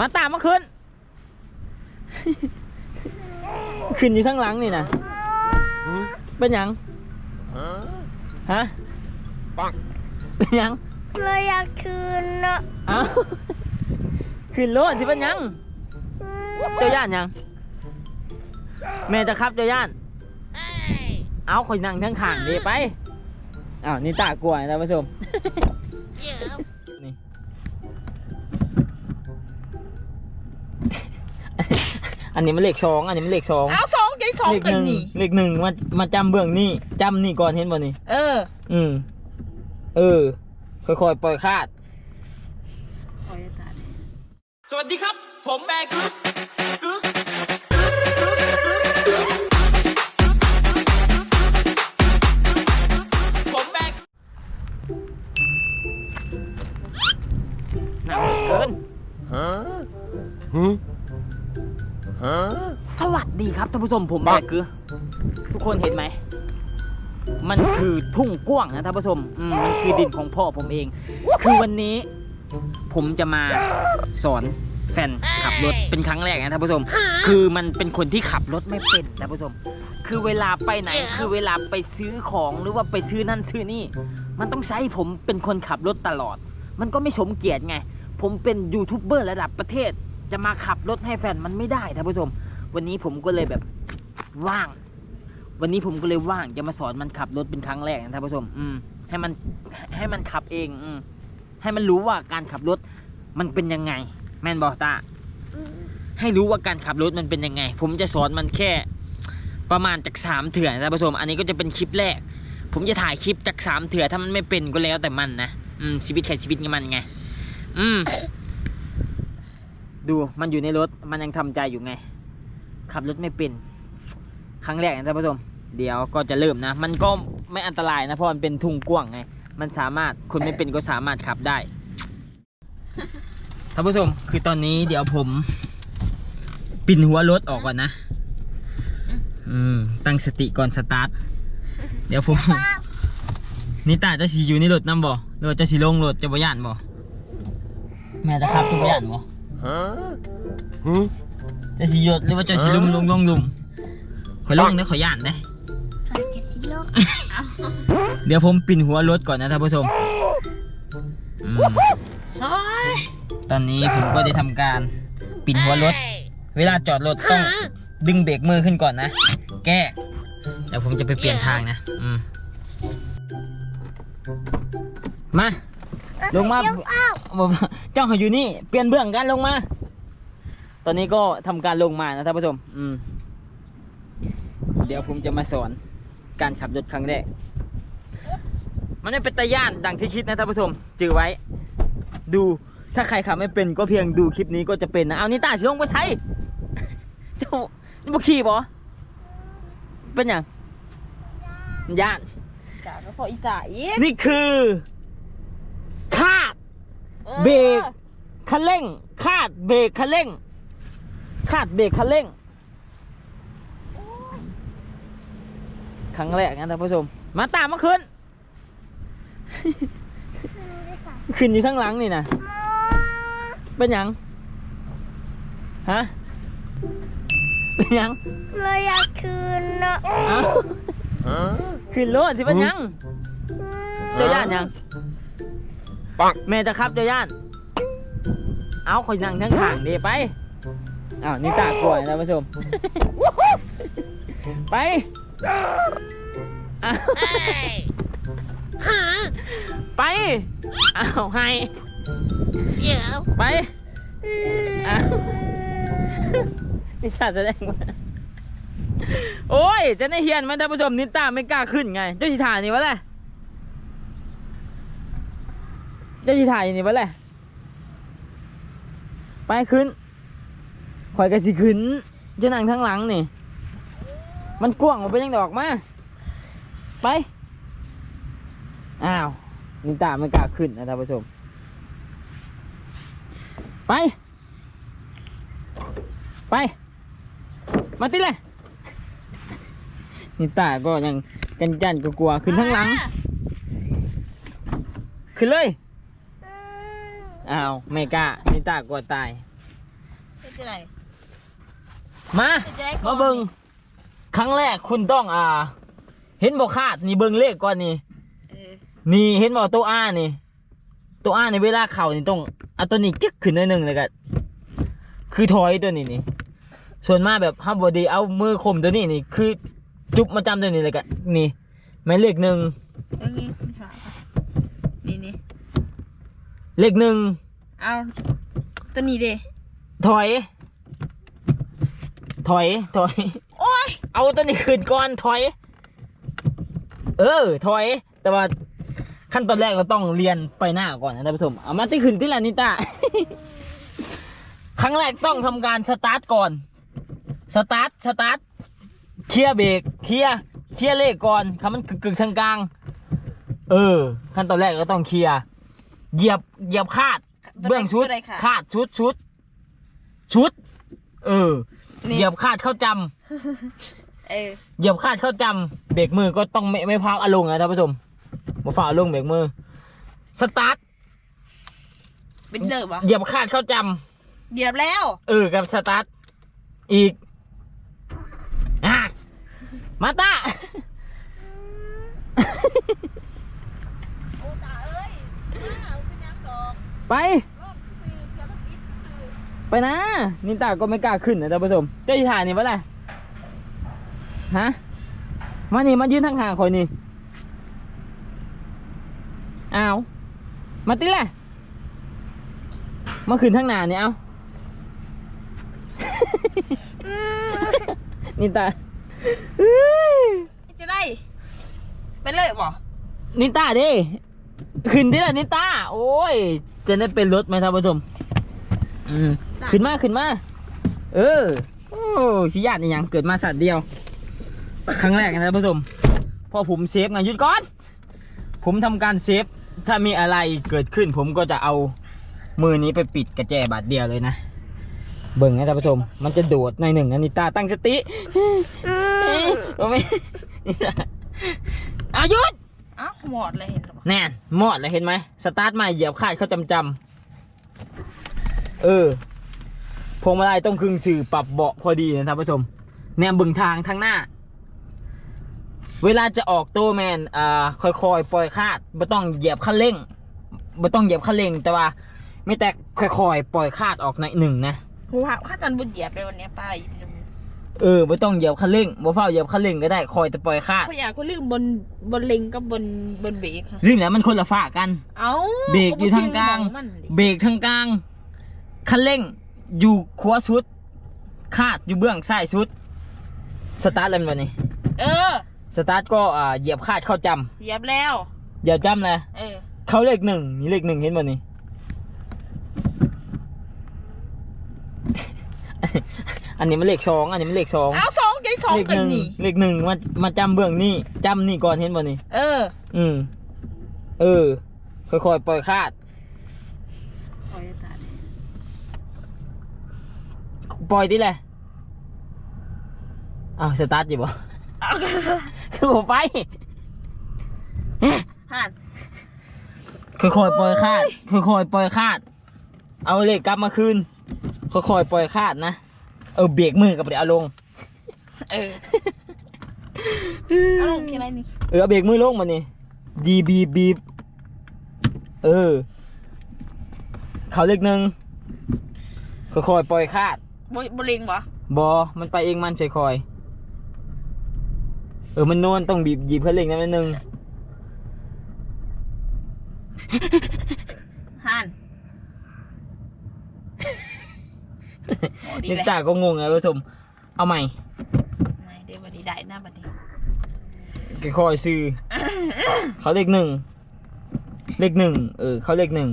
มาตามมาขึ้น ขึ้นอยู่ข้างหลังนี่นะเป็นหยังฮะเป็นหยังเราอยากคืนเนาะเอ้าขึ้นรถที่เป็นหยังเจ้าย่านหยังแม่จะครับเจ้าย่านเอาคอยนั่งทั้งข้างดีไปอ้าวนี่ตากลัวนะท่านผู้ชม อันนี้มันเลขสองอันนี้มันเลขสองเอาสองใจสองเลขกัหนนึ่งนี่ เลขหนึ่งมามาจำเบื้องนี่จำนี่ก่อนเห็นบ่นี่ เออ อืม เออ ค่อยๆ ปล่อยคาด สวัสดีครับ ผมแบกึ๊กกึ๊กผมแบกหนาวเหลือเกิน สวัสดีครับท่านผู้ชมผมแบกคือ ทุกคนเห็นไหม มันคือทุ่งกว้างนะท่านผู้ชมอืมมันคือดินของพ่อผมเอง คือวันนี้ ผมจะมาสอนแฟนขับรถเป็นครั้งแรกนะท่านผู้ชม คือมันเป็นคนที่ขับรถไม่เป็นนะท่านผู้ชม คือเวลาไปไหน คือเวลาไปซื้อของหรือว่าไปซื้อนั่นซื้อนี่ มันต้องใช้ผมเป็นคนขับรถตลอด มันก็ไม่สมเกียรติไง ผมเป็นยูทูบเบอร์ระดับประเทศ จะมาขับรถให้แฟนมันไม่ได้ท่านผู้ชม วันนี้ผมก็เลยแบบว่าง วันนี้ผมก็เลยว่างจะมาสอนมันขับรถเป็นครั้งแรกนะท่านผู้ชม อืม ให้มันให้มันขับเอง อืม ให้มันรู้ว่าการขับรถมันเป็นยังไง แม่นบอกตาให้รู้ว่าการขับรถมันเป็นยังไง ผมจะสอนมันแค่ ประมาณจากสามเถื่อนท่านผู้ชม อันนี้ก็จะเป็นคลิปแรก ผมจะถ่ายคลิปจากสามเถื่อถ้ามันไม่เป็นก็แล้วแต่มันนะอืมชีวิตใครชีวิตมันไง อืม ดูมันอยู่ในรถมันยังทำใจอยู่ไง ขับรถไม่เป็น ครั้งแรกนะท่านผู้ชม เดี๋ยวก็จะเริ่มนะ มันก็ไม่อันตรายนะเพราะมันเป็นทุ่งกว้างไง มันสามารถคนไม่เป็นก็สามารถขับได้ท่านผู้ชมคือตอนนี้เดี๋ยวผม ปินหัวรถออกก่อนนะ อืมตั้งสติก่อนสตาร์ทเดี๋ยวผมนี่ตาจะสีอยู่ในรถน้ำบ่หรือจะสีลงรถจะบ่ย่านบ่แม่จะขับจะบ่ย่านบ่ จะสียดหรือว่าจะสีลุมลงลงลุมขอยลงเด้อขอยย่านได้อขอแค่สิโลกเดี๋ยวผมปินหัวรถก่อนนะท่านผู้ชมอืมซอยตอนนี้ผมก็ได้ทำการปินหัวรถ เวลาจอดรถต้องดึงเบรกมือขึ้นก่อนนะ แก้เดี๋ยวผมจะไปเปลี่ยนทางนะ อืม มา ลงมาเดี๋ยวเอ้าบอกว่าเจ้าเขาอยู่นี่ เปลี่ยนเบื้องกันลงมา ตอนนี้ก็ทำการลงมานะท่านผู้ชม อืม เดี๋ยวผมจะมาสอน การขับรถครั้งแรก มันไม่เป็นตาย่านดังที่คิดนะท่านผู้ชมจือไว้ ดูถ้าใครขับไม่เป็นก็เพียงดูคลิปนี้ก็จะเป็นนะ เอานี่ตาชิลงไปใช้ เจ้านี่บุขี่บอเป็นอย่างย่านจ่าก็พออีจ่าอีกนี่คือ คาด เบรกคันเร่ง คาดเบรกคันเร่ง คาดเบรกคันเร่ง ครั้งแรกนะท่านผู้ชม มาตามมาขึ้น ขึ้นอยู่ข้างหลังนี่นะเป็นหยัง ฮะ เป็นหยังเราอยากคืนเนาะเอ้าขึ้นรถสิเป็นหยัง เจ้าย่านหยัง แม่จะครับเจ้าย่าน เอาคอยนั่งทั้งขางดีไปอ้าวนี่ตากลัวนะท่านผู้ชม ไปอ้าวไปอ้าวให้ไปอ้าวนิตาแสดงว่าโอ้ย จะได้เฮียนไหมท่านผู้ชมนิตาไม่กล้าขึ้นไง เจ้าชิถานี่วะแหละเจ้าชิถ่ายนี่วะแหละไปขึ้นข่อยกระสิขึ้นเจะนั่งทั้งหลังนี่ มันกว้างมันเป็นยังดอกมา ไป อ้าวนิตาไม่กล้าขึ้นนะท่านผู้ชม ไป ไป มาติเลยนิตาก็ยังกันจันก็กลัวขึ้นทั้งหลัง ขึ้นเลย อ้าวไม่กล้านิตากลัวตาย เป็นจะไรมาเป็นจะไรก่อน มาเบิงครั้งแรกคุณต้องอ่า เห็นบ่คาดนี่เบิงเลขก่อนนี่ เออนี่เห็นบ่ตัวอ้านี่ ตัวอ้าในเวลาเข่านี่ต้องเอาตัวนี้จึ๊กขึ้นหน่อยหนึ่งเลยก็คือถอยตัวนี้นี่ ส่วนมากแบบฮับบอดีเอามือข่มตัวนี้นี่ คือจุบมาจำตัวนี้เลยก็นี่หมายเลขหนึ่งเรื่องนี้ค่ะนี่นี่ เลขหนึ่งเอาตัวนี้เด้ถอย ถอย ถอย โอ้ยเอาตัวนี้ขึ้นก่อนถอย เออ ถอย แต่ว่าขั้นตอนแรกเราต้องเรียนไปหน้าก่อนนะท่านผู้ชมเอามาที่ขึ้นที่ลานิต้า ครั้งแรกต้องทำการสตาร์ทก่อน สตาร์ท สตาร์ท เคลียร์เบรก เคลียร์ เคลียร์เลขก่อนคำมันกึกๆทางกลาง เออ ขั้นตอนแรกก็ต้องเคลียร์ เหยียบเหยียบคาด เบื้องชุด ตัวใค่ะ คาดชุดชุด ชุด เออ นี่ เหยียบคาดเข้าจำเออเหยียบคาดเข้าจำเบรกมือก็ต้องไม่ไม่พักอารมณ์นะท่านผู้ชมมาฝ่าอารมณ์เบรกมือสตาร์ทเป็นเดิมวะเหยียบคาดเข้าจเหยียบแล้วำเออกับสตาร์ทอีกอะมาตา โอ้ตาเอ้ยมา ไปรอบคือเกือบปิดคือไปนะ นิตาก็ไม่กล้าขึ้นนะท่านผู้ชมเจ้าที่ถ่ายนี่วะแหละฮะมานี่มายืนทางห่างคอยนี่อ้าวมาติแหละมาขึ้นทางหน้านี่เอานิตาเฮ้ยจะได้ไปเลยบ่นิตาเด้ ขึ้นที่ละนิตาโอ้ย จะได้เป็นรถไหมท่านผู้ชม อืมขึ้นมาขึ้นมา เออ โอ้ชิยาดนี่ยังเกิดมาสัตว์เดียว ครั้งแรกนะท่านผู้ชม พอผมเซฟไงหยุดก่อน ผมทำการเซฟ ถ้ามีอะไรเกิดขึ้น ผมก็จะเอามือนี้ไปปิดกระแจบาดเดียวเลยนะ เบิ่งนะท่านผู้ชม มันจะโดดในอยหนึ่งนะนิตาตั้งสติอืมโอ้ไม่นิตาเอาหยุด อ้าวหมดเลยเห็นหรอบ่แน่นหมอดเลยเห็นไหมสตาร์ทใหม่เหยียบคาดเขาจำจำๆเออพวงมาลัยต้องคึงสื่อปรับเบาะพอดีนะท่านผู้ชมแนมบึงทางทางหน้า เวลาจะออกโตแมนอ่าค่อยๆปล่อยคาดไม่ต้องเหยียบคันเร่งไม่ต้องเหยียบคันเร่งแต่ว่า ไม่แต่ค่อยๆปล่อยคาดออกในอยหนึ่งนะหูหักข้าตอนบุญเหยียบไปวันเนี้ยป้าอีกนิดนึง เออไม่ต้องเหยียบคันเร่งบ่เฝ้าเหยียบคันเร่งก็ได้คอยแต่ปล่อยคาดเขาอยากเขาลืมบนบนเล็งกับบนบนเบรกค่ะเรื่องนี้มันคนละฝากัน เอ้าเบรกอยู่ทางกลางมันดิเบรกทางกลางคันเร่งอยู่ขวาสุดคาดอยู่เบื้องซ้ายสุด สตาร์ทอะไรมันวะนี่เออ สตาร์ทก็อ่าเหยียบคาดเข้าจเหยียบแล้วำอย่าจำเลยเออเข้าเลขหนึ่งนี่เลขหนึ่งเห็นบ่นี่ อันนี้มันเลขสองอันนี้มันเลขสองเอาสองใจสองเลขกัหนนึ่งนี่ เลขหนึ่งมามาจำเบื้องนี่จำนี่ก่อนเห็นบ่นี่ เออ อืม เออ ค่อยๆปล่อยคาดโอ้ยตายปล่อยดิแหละอ้าวสตาร์ทอยู่บ่ เอาคือผมไป หันค่อยๆปล่อยคาดค่อยๆปล่อยคาด เอาเหล็กกลับมาคืนค่อยๆปล่อยคาดนะเออเบรกมือกับเดี๋ยวเอาลง เออเอาลงแค่ไหนนี่เออเอาเบรกมือลงมานี่ดีบีบีบเออ เขาเลขหนึ่งค่อยๆปล่อยคาดบนบนเล็งบ่บอมันไปเองมันค่อยๆเออมันโนวนต้องบีบหยิบเพื่อเร่งนะนิดนึง หันโอ้ดี นิเลยตาก็งงไงผู้ชม เอาใหม่ไม่เดี๋ยวบัดนี้ได้หน้าบัดนี้ค่อยๆซื้อ เขาเลขหนึ่ง เลขหนึ่ง เออ เขาเลขหนึ่ง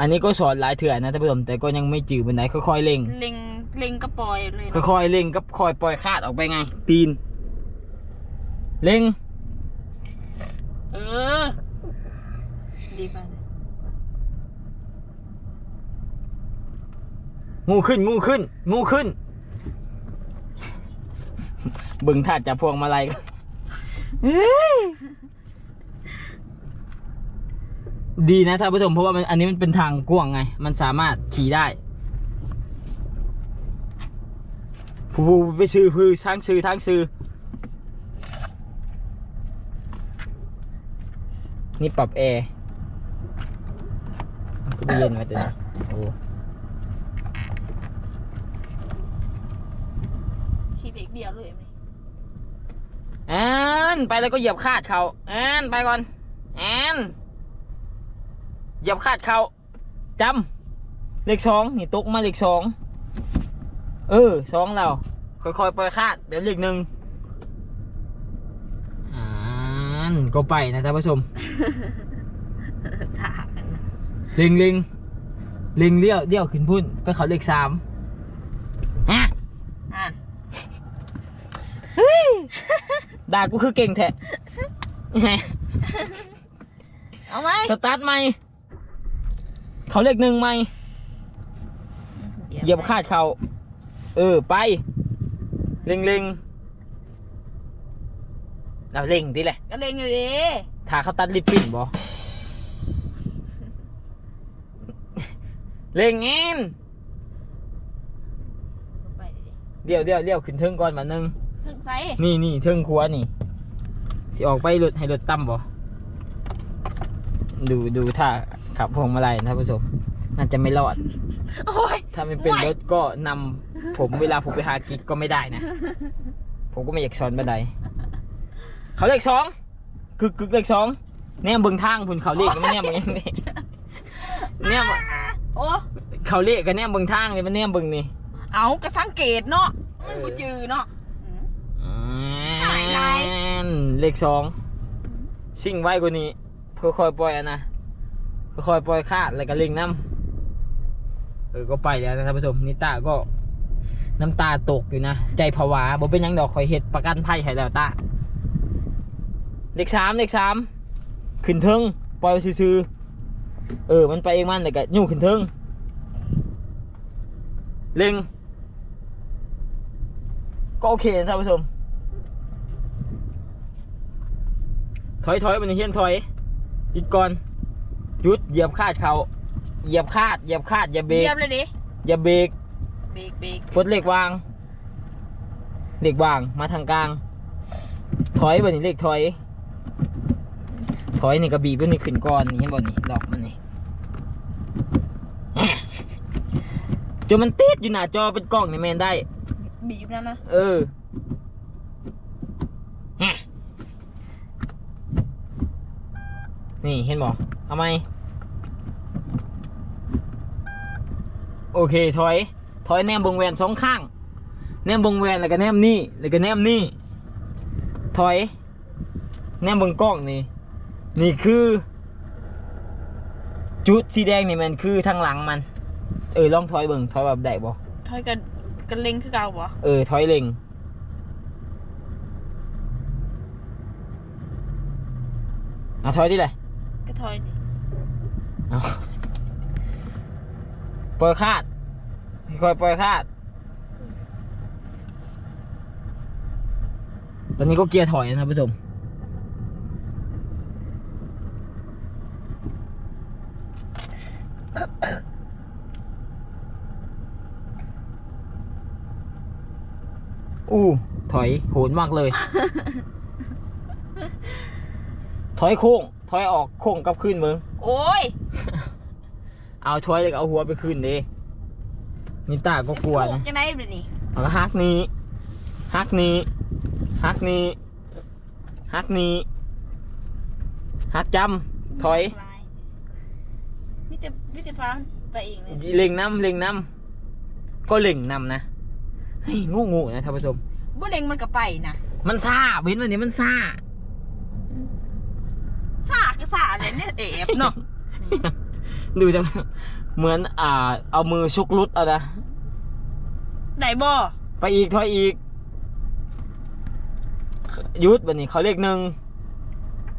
อันนี้ก็สอนหลายเถื่อนนะท่านผู้ชม แต่ก็ยังไม่จืดเป็นไหนค่อยๆเร่งเล็ง เล็งกระปล่อยเลยนะค่อยๆเร่งก็คอยปล่อยคาดออกไปไง ตีนเร่งเออ ดีไปเลย งูขึ้นงูขึ้น งูขึ้น บึงถาดจับพวงมาลัยก็ดีนะท่านผู้ชมเพราะว่ามันอันนี้มันเป็นทางกว้างไง มันสามารถขี่ได้ผู้ผู้ไปซื้อพือทางซื้อทางซื้อนี่ปรับแอร์มันก็เย็นมาตัวนี้โอ้ ขี่เด็กเดียวเลยไหม แอนไปแล้วก็เหยียบคาดเขาแอนไปก่อนแอนเหยียบคาดเขาจำเลขสองนี่ตกมาเลขสองเออสองเราค่อยๆปล่อยคาดเดี๋ยวเลขหนึ่งอ่านก็ไปนะท่านผู้ชมสากันนะลิงลิงลิงเลี้ยวเลี้ยวขึ้นพุ่นไปเขาเลขสามฮะ อ่าน ด่ากูคือเก่งแท้เอาไหมสตาร์ทใหม่เขาเลขหนึ่งใหม่เหยียบคาดเขาเออไปเล็งเล็งเราเล็งดิแหละก็เล็งอยู่ดิถ้าเขาตัดลิปปิ้นบ่เล็งเงินไปดิเดี๋ยวเดี๋ยวเดี๋ยวขึ้นเทิงก่อนมาหนึ่ง ขึ้นไฟนี่นี่เทิงครัวนี่ สิออกไปรถให้รถตั้มบ่ดูดูถ้าขับพวงมาลัยนะท่านผู้ชมน่าจะไม่รอด โอ้ย ถ้าไม่เป็นไหวรถก็นำผมเวลาผมไปหากิ๊กก็ไม่ได้นะ ผมก็ไม่อยากซ้อนบันไดเขาเลขสองกึกกึกเลขสองเนี่ยเบิ่งทางพุ่นเขาเลขมันเนี่ยเบิ่งอย่างนี้เนี่ยโอ้เขาเลขกันเนี่ยเบิ่งทางเลยมันเนี่ยเบิ่งนี่ เอาก็สังเกตเนาะมันบ่จือเนาะอื ไรเลขสองสิ่งไว้กว่านี้เพื่อคอยปล่อยอะนะเพื่อคอยปล่อยคาดแล้วก็เล็งน้ำเออก็ไปแล้วนะท่านผู้ชมนิตาก็น้ำตาตกอยู่นะ ใจผวาบ่เป็นยังดอกคอยเห็ดประกันภัยให้แล้วตาเลขสามเลขสามขึ้นเทิงปล่อยซื่อเออมันไปเองมันแต่ก็ยู่ขึ้นเทิงเล็งก็โอเคนะท่านผู้ชม ถอยถอยมันเฮียนถอย อีกก่อนหยุดเหยียบคาดเขาเหยียบคาดเหยียบคาดอย่าเบรเยีกยบเลยดิอย่าเบรกเบรกเบรกปลดเหล็กวางเหล็กวางมาทางกลาง ถอยบนนี้เหล็กถอย ถอยนี่กระบีบนนี่ขึ้นก่อนนี่เห็นบ่นี่ดอกมันนี่จนมันติดอยู่หน้าจอเป็นกล้องนี่แมนได้ บีบนั่นนะเออฮะ นี่เห็นบ่เอาไหมโอเคถอย ถอยแนมบงแวนสองข้าง แนมบงแวนแล้วก็แนมนี่แล้วก็แนมนี่ ถอย แนมเบงกล้องนี่ นี่คือ จุดสีแดงนี่มันคือทางหลังมัน เออลองถอยเบิ่งถอยแบบได้บ่ถอยกันกันเล็งคือเก่าบ่เออถอยเล็งเอาถอยดิเลย ก็ถอยดิเอาปล่อยคาดค่อยๆปล่อยคาด ตอนนี้ก็เกียร์ถอยนะครับผู้ชม อู้ ถอยโหนมากเลย อยโค้งถอยออกโค้งกลับขึ้นมึง โอ้ย เอาถอยแล้วก็เอาหัวไปขึ้นดินิต้าก็กลัวนะจะได้แบบนี้เอาก็ฮักนี้ฮักนี้ฮักนี้ฮักนี้ฮักจำถอยมิแต่มิแต่ฟ้าไปเองเลยเล็งน้ำเล็งน้ำก็เล็งน้ำนะเฮ้ยงูงูนะท่านผู้ชมบ่เล็งมันก็ไปนะมันซาเห็นวันนี้มันซาซา ก็ซาเลยเนี่ยเอฟเนาะดูจะเหมือนอ่า เอามือชุกลุดเอานะได้บ่ไปอีกถอยอีกหยุดวันนี้เขาเรียกหนึ่ง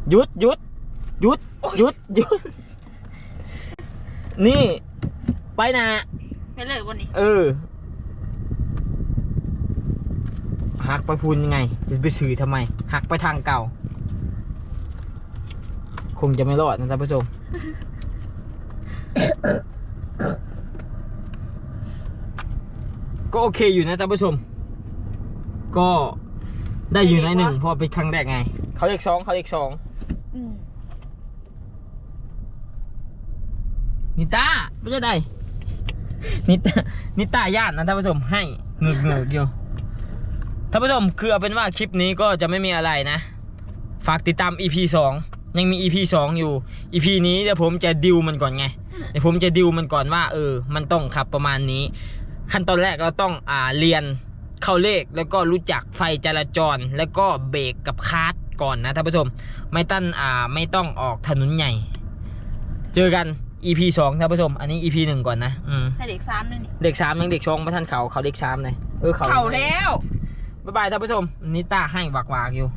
หยุดหยุดหยุดหยุดหยุดนี่ ไปนะไปเลยวันนี้ เออหักไปพูนยังไง จะไปสื่อทำไมหักไปทางเก่า คงจะไม่รอดนะท่านผู้ชม ก็โอเคอยู่นะท่านผู้ชม ก็ได้อยู่ในอยหนึ่งเพราะเป็นครั้งแรกไง เขาเลขสองเขาเลขสองอืมนิต้าไม่ใช่ใดนิต้านิต้าญาตินะท่านผู้ชมให้เงือกเงือกอยู่ท่านผู้ชมคือเอาเป็นว่าคลิปนี้ก็จะไม่มีอะไรนะ ฝากติดตาม EP 2 ยังมี EP 2 อยู่ EP นี้เดี๋ยวผมจะดิวมันก่อนไงเดี๋ยวผมจะดิวมันก่อนว่า เออ มันต้องขับประมาณนี้ ขั้นตอนแรกเราต้องอ่าเรียนเข้าเลขแล้วก็รู้จักไฟจราจร แล้วก็เบรกกับคาร์ดก่อนนะท่านผู้ชมไม่ตั้นอ่าไม่ต้องออกถนนใหญ่ เจอกัน EP 2ท่านผู้ชม อันนี้ EP 1ก่อนนะอืมให้เด็กซ้ำด้วยนี่เด็กสามยังเด็กชงพระท่านเขาเขาเด็กสามเลยเออเขาเข่าแล้วบ๊ายบายท่านผู้ชมนิต้าให้วากวากๆอยู่